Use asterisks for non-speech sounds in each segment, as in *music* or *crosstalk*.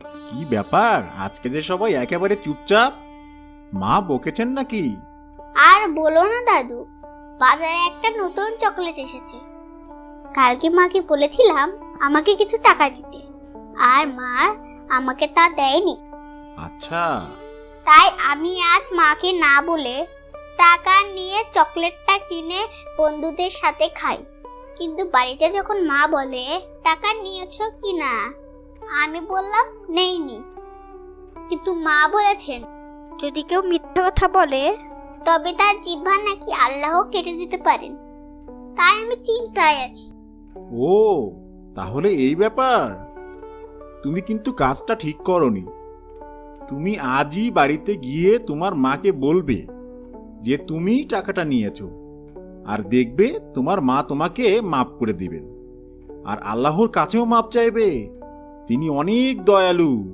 কি ব্যাপার? আজকে যে সবাই একেবারে চুপচাপ? মা বকেছেন নাকি? আর বলো না দাদু বাজারে একটা নতুন চকলেট এসেছে। কালকে মাকে বলেছিলাম আমাকে কিছু টাকা দিতে আর মা আমাকে তা দেয়নি। আচ্ছা। তাই আমি আজ মাকে না বলে টাকা নিয়ে চকলেটটা কিনে বন্ধুদের সাথে খাই। কিন্তু বাড়িতে যখন মা বলে টাকা নিয়েছো কি না আমি বললাম নেইনি। কিন্তু মা বলেছেন যদি কেউ মিথ্যা কথা বলে তবে তার জিহ্বা নাকি আল্লাহ কেটে দিতে পারেন। তাই আমি চিন্তায় আছি। ও তাহলে এই ব্যাপার? তুমি কিন্তু কাজটা ঠিক করনি। তুমি আজই বাড়িতে গিয়ে তোমার মাকে বলবে যে তুমি টাকাটা নিয়েছো আর দেখবে তোমার মা তোমাকে মাপ করে দিবেন। আর আল্লাহর কাছেও মাপ চাইবে। তিনি অনেক দয়ালু।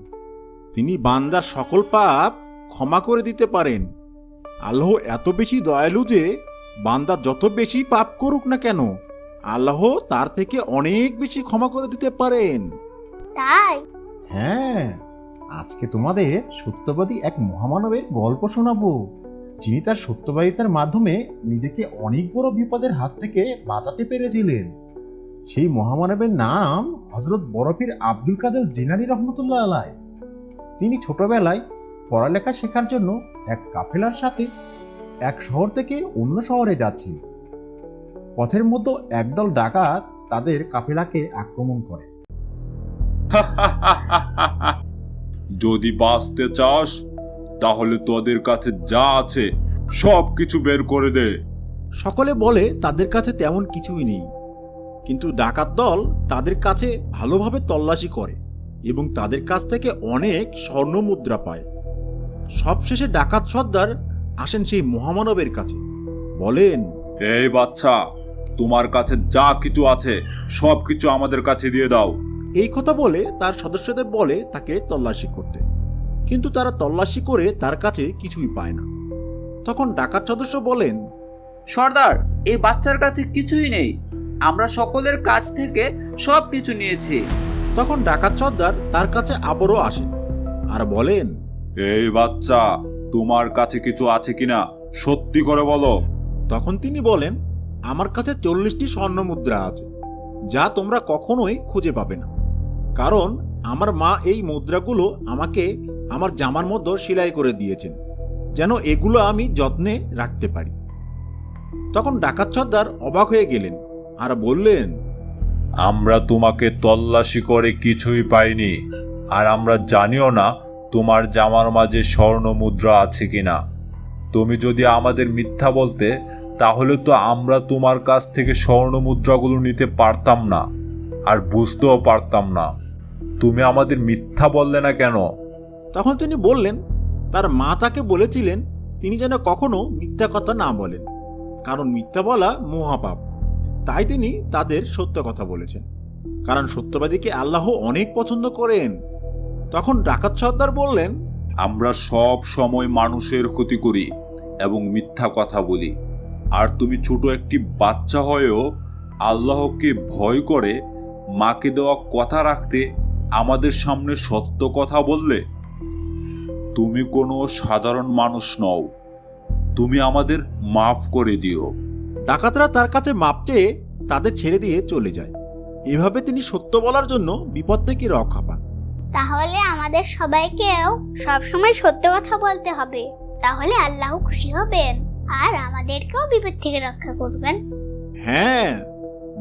তিনি বান্দার সকল পাপ ক্ষমা করে দিতে পারেন। আল্লাহ এত বেশি দয়ালু যে বান্দা যত বেশি পাপ করুক না কেন আল্লাহ তার থেকে অনেক বেশি ক্ষমা করে দিতে পারেন। তাই? হ্যাঁ আজকে তোমাদের সত্যবাদী এক মহামানবের গল্প শোনাবো যিনি তার সত্যবাদিতার মাধ্যমে নিজেকে অনেক বড় বিপদের হাত থেকে বাঁচাতে পেরেছিলেন। সেই মহামানবের নাম হজরত বরফির আব্দুল কাদের জিনানি রহমতুল্লাহ আলাই তিনি ছোটবেলায় পড়ালেখা শেখার জন্য এক কাফেলার সাথে এক শহর থেকে অন্য শহরে যাচ্ছিল। পথের মতো একদল ডাকাত তাদের কাফেলাকে আক্রমণ করে। *laughs* যদি বাঁচতে চাস তাহলে তোদের কাছে যা আছে সব কিছু বের করে দে। সকলে বলে তাদের কাছে তেমন কিছুই নেই। কিন্তু ডাকাত দল তাদের কাছে ভালোভাবে তল্লাশি করে এবং তাদের কাছ থেকে অনেক স্বর্ণ মুদ্রা পায়। সবশেষে ডাকাত সর্দার আসেন সেই মহামানবের কাছে। বলেন এই বাচ্চা তোমার কাছে যা কিছু আছে সব কিছু আমাদের কাছে দিয়ে দাও। এই কথা বলে তার সদস্যদের বলে তাকে তল্লাশি করতে। কিন্তু তারা তল্লাশি করে তার কাছে কিছুই পায় না। তখন ডাকাত সদস্য বলেন সর্দার এই বাচ্চার কাছে কিছুই নেই। আমরা সকলের কাছ থেকে সব কিছু নিয়েছি। তখন ডাকাত সর্দার তার কাছে আবারও আসে আর বলেন এই বাচ্চা তোমার কাছে কিছু আছে কিনা? সত্যি করে বলো। তখন তিনি বলেন আমার কাছে চল্লিশটি স্বর্ণ মুদ্রা আছে যা তোমরা কখনোই খুঁজে পাবে না। কারণ আমার মা এই মুদ্রাগুলো আমাকে আমার জামার মধ্যে সেলাই করে দিয়েছেন যেন এগুলো আমি যত্নে রাখতে পারি। তখন ডাকাত সর্দার অবাক হয়ে গেলেন। আর বললেন আমরা তোমাকে তল্লাশি করে কিছুই পাইনি আর আমরা জানিও না তোমার জামার মাঝে স্বর্ণ মুদ্রা আছে কিনা। তুমি যদি আমাদের মিথ্যা বলতে তাহলে তো আমরা তোমার কাছ থেকে স্বর্ণ মুদ্রাগুলো নিতে পারতাম না আর বুঝতেও পারতাম না। তুমি আমাদের মিথ্যা বললে না কেন? তখন তিনি বললেন তার মা তাকে বলেছিলেন তিনি যেন কখনো মিথ্যা কথা না বলেন কারণ মিথ্যা বলা মহাপাপ। তাই তিনি তাদের সত্য কথা বলেছেন। কারণ সত্যবাদীকে আল্লাহ অনেক পছন্দ করেন। তখন ডাকাত সর্দার বললেন, আমরা সব সময় মানুষের ক্ষতি করি এবং মিথ্যা কথা বলি। আর তুমি ছোট একটি বাচ্চা হয়েও আল্লাহকে ভয় করে মাকে দেওয়া কথা রাখতে আমাদের সামনে সত্য কথা বললে? তুমি কোনো সাধারণ মানুষ নও। তুমি আমাদের মাফ করে দিও। ডাকাতরা তার কাছে মাপ চেয়ে তাদের ছেড়ে দিয়ে চলে যায়। এভাবে তিনি সত্য বলার জন্য বিপদ থেকে রক্ষা পান। তাহলে আমাদের সবাইকেও সবসময় সত্য কথা বলতে হবে। তাহলে আল্লাহ খুশি হবেন আর আমাদেরকেও বিপদ থেকে রক্ষা করবেন। হ্যাঁ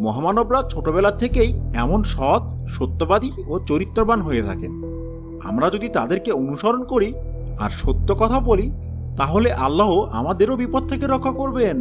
মহামানবরা ছোটবেলা থেকেই এমন সৎ সত্যবাদী ও চরিত্রবান হয়ে থাকেন। আমরা যদি তাদেরকে অনুসরণ করি আর সত্য কথা বলি তাহলে আল্লাহ আমাদেরও বিপদ থেকে রক্ষা করবেন।